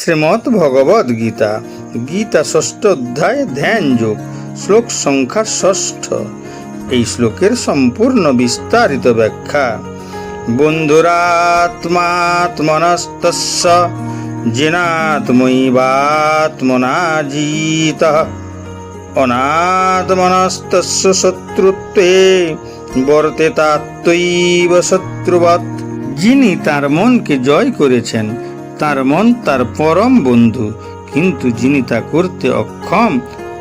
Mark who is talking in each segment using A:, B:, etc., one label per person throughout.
A: শ্রীমৎ ভগবদ গীতা। গীতা ষষ্ঠ অধ্যায়, ধ্যান যোগ। শ্লোক সংখ্যা ষষ্ঠ। এই শ্লোকের সম্পূর্ণ বিস্তারিত ব্যাখ্যা। বন্ধুরাত্মাত্মনস্তস্য, জিনাত্মৈবাত্মনাজিত। অনাত্মনস্তস্য শত্রুত্বে বর্তেতাত্মৈব শত্রুবৎ। যিনি তার মনকে জয় করেছেন তার মন তার পরম বন্ধু। কিন্তু যিনি তা করতে অক্ষম,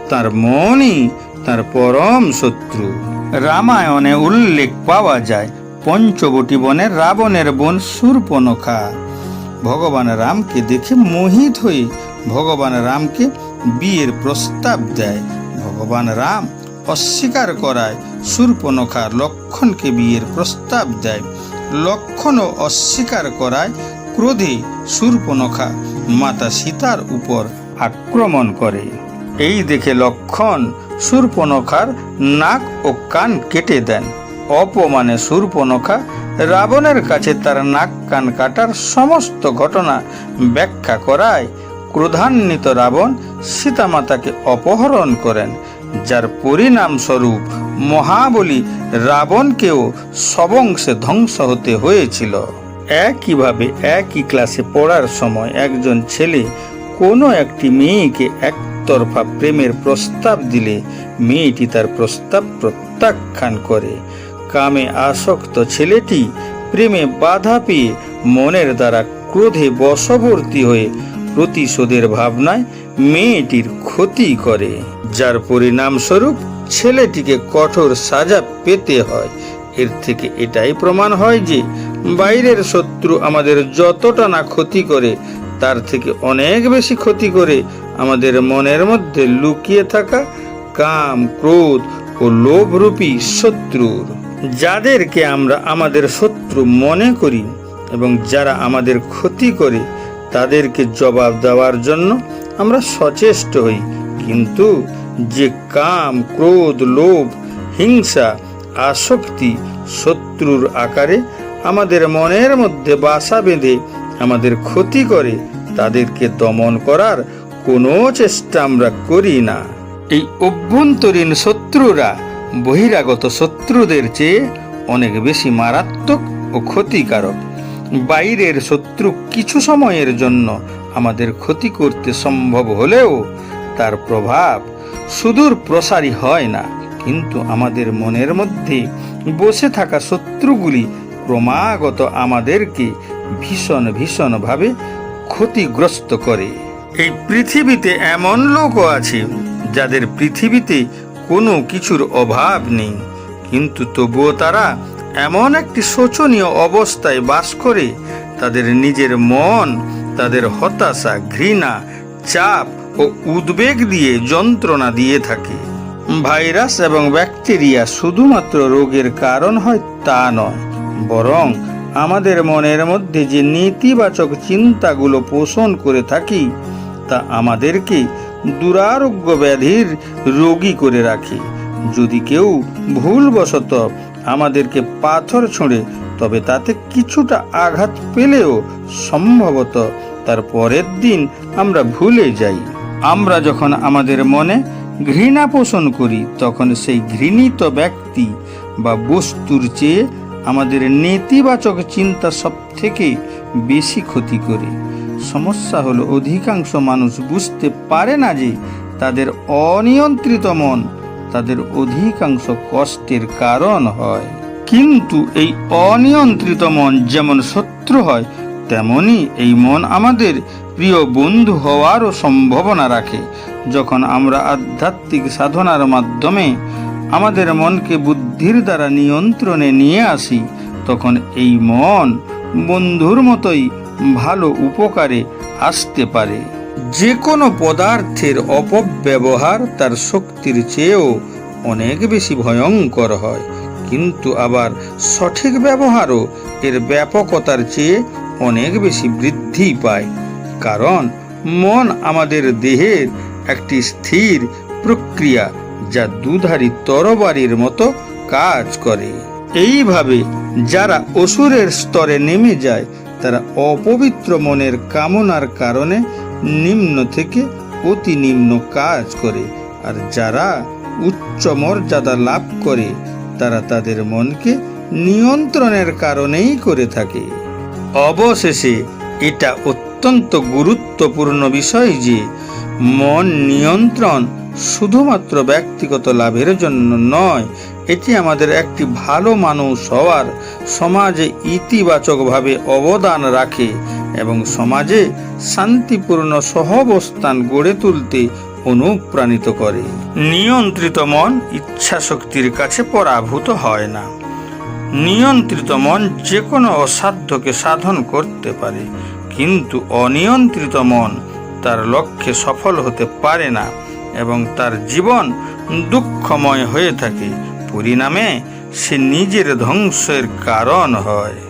A: তার মনই তার পরম শত্রু। রামায়ণে উল্লেখ পাওয়া যায়, পঞ্চবটি বনে রাবণের বোন শূর্পনখা ভগবান রামকে দেখে মোহিত হয়ে ভগবান রামকে বিয়ের প্রস্তাব দেয়। ভগবান রাম অস্বীকার করায় শূর্পনখা লক্ষণকে বিয়ের প্রস্তাব দেয়। লক্ষণও অস্বীকার করায় ক্রোধে শূর্পনখা মাতা সীতার উপর আক্রমণ করে। এই দেখে লক্ষণ শূর্পনখার নাক ও কান কেটে দেন। অপমানে শূর্পনখা রাবণের কাছে তার নাক কান কাটার সমস্ত ঘটনা ব্যাখ্যা করায় ক্রোধান্বিত রাবণ সীতামাতাকে অপহরণ করেন, যার পরিণামস্বরূপ মহাবলী রাবণকেও সবংশে ধ্বংস হতে হয়েছিল। একইভাবে একই ক্লাসে পড়ার সময় একজন ছেলে কোনো একটি মেয়েকে একতরফা প্রেমের প্রস্তাব দিলে মেয়েটি তার প্রস্তাব প্রত্যাখ্যান করে। কামে আসক্ত ছেলেটি প্রেমে বাধা পেয়ে মনের দ্বারা ক্রোধে বশবর্তী হয়ে প্রতিশোধের ভাবনায় মেয়েটির ক্ষতি করে। যার পরিণামস্বরূপ ছেলেটিকে কঠোর সাজা পেতে হয়। এর থেকে এটাই প্রমাণ হয় যে বাইরের শত্রু আমাদের যতটা না ক্ষতি করে, তার থেকে অনেক বেশি ক্ষতি করে আমাদের মনের মধ্যে লুকিয়ে থাকা কাম, ক্রোধ ও লোভরূপী শত্রুর। যাদেরকে আমরা আমাদের শত্রু মনে করি এবং যারা আমাদের ক্ষতি করে, তাদেরকে জবাব দেওয়ার জন্য আমরা সচেষ্ট হই। কিন্তু যে কাম, ক্রোধ, লোভ, হিংসা, আসক্তি শত্রুর আকারে আমাদের মনের মধ্যে বাসা বেঁধে আমাদের ক্ষতি করে, তাদেরকে দমন করার কোনো চেষ্টা আমরা করি না। এই অভ্যন্তরীণ শত্রুরা বহিরাগত শত্রুদের চেয়ে অনেক বেশি মারাত্মক ও ক্ষতিকারক। বাইরের শত্রু কিছু সময়ের জন্য আমাদের ক্ষতি করতে সম্ভব হলেও তার প্রভাব সুদূর প্রসারী হয় না। কিন্তু আমাদের মনের মধ্যে বসে থাকা শত্রুগুলি ক্রমাগত আমাদেরকে ভীষণ ভীষণভাবে ক্ষতিগ্রস্ত করে। এই পৃথিবীতে এমন লোকও আছে যাদের পৃথিবীতে কোনো কিছুর অভাব নেই। কিন্তু তবুও তারা এমন একটি শোচনীয় অবস্থায় বাস করে, তাদের নিজের মন, তাদের হতাশা, ঘৃণা, চাপ ও উদ্বেগ দিয়ে যন্ত্রণা দিয়ে থাকে। ভাইরাস এবং ব্যাকটেরিয়া শুধুমাত্র রোগের কারণ হয় তা নয় বরং আমাদের মনের মধ্যে যে নেতিবাচক চিন্তাগুলো পোষণ করে থাকি, তা আমাদেরকে দুরারোগ্য ব্যাধির রোগী করে রাখে। যদি কেউ ভুলবশত আমাদেরকে পাথর ছুঁড়ে, তবে তাতে কিছুটা আঘাত পেলেও সম্ভবত তার পরের দিন আমরা ভুলে যাই। আমরা যখন আমাদের মনে ঘৃণা পোষণ করি, তখন সেই ঘৃণিত ব্যক্তি বা বস্তুর চেয়ে আমাদের নেতিবাচক চিন্তা সব থেকে বেশি ক্ষতি করে। সমস্যা হলো অধিকাংশ মানুষ বুঝতে পারে না যে তাদের অনিয়ন্ত্রিত মন তাদের অধিকাংশ কষ্টের কারণ হয়। কিন্তু এই অনিয়ন্ত্রিত মন যেমন শত্রু হয়, তেমনি এই মন আমাদের প্রিয় বন্ধু হওয়ারও সম্ভাবনা রাখে। যখন আমরা আধ্যাত্মিক সাধনার মাধ্যমে আমাদের মনকে বুদ্ধির দ্বারা নিয়ন্ত্রণে নিয়ে আসি, তখন এই মন বন্ধুর মতোই ভালো উপকারে আসতে পারে। যে কোনো পদার্থের অপব্যবহার তার শক্তির চেয়েও অনেক বেশি ভয়ঙ্কর হয়, কিন্তু আবার সঠিক ব্যবহারও এর ব্যাপকতার চেয়ে অনেক বেশি বৃদ্ধি পায়, কারণ মন আমাদের দেহের একটি স্থির প্রক্রিয়া যা দুধারী তরবারির মতো কাজ করে। এইভাবে যারা অসুরের স্তরে নেমে যায়, তারা অপবিত্র মনের কামনার কারণে নিম্ন থেকে অতি নিম্ন কাজ করে। আর যারা উচ্চ মর্যাদা লাভ করে, তারা তাদের মনকে নিয়ন্ত্রণের কারণেই করে থাকে। অবশেষে এটা অত্যন্ত গুরুত্বপূর্ণ বিষয় যে, মন নিয়ন্ত্রণ শুধুমাত্র ব্যক্তিগত লাভের জন্য নয়, এটি আমাদের একটি ভালো মানুষ হওয়ার সমাজে ইতিবাচকভাবে অবদান রাখে এবং সমাজে শান্তিপূর্ণ সহাবস্থান গড়ে তুলতে অনুপ্রাণিত করে। নিয়ন্ত্রিত মন ইচ্ছাশক্তির কাছে পরাভূত হয় না। নিয়ন্ত্রিত মন যে কোনো অসাধ্যকে সাধন করতে পারে, কিন্তু অনিয়ন্ত্রিত মন তার লক্ষ্যে সফল হতে পারে না। এবং তার জীবন দুঃখময় হয়ে থাকে। পরিণামে সে নিজের ধ্বংসের কারণ হয়।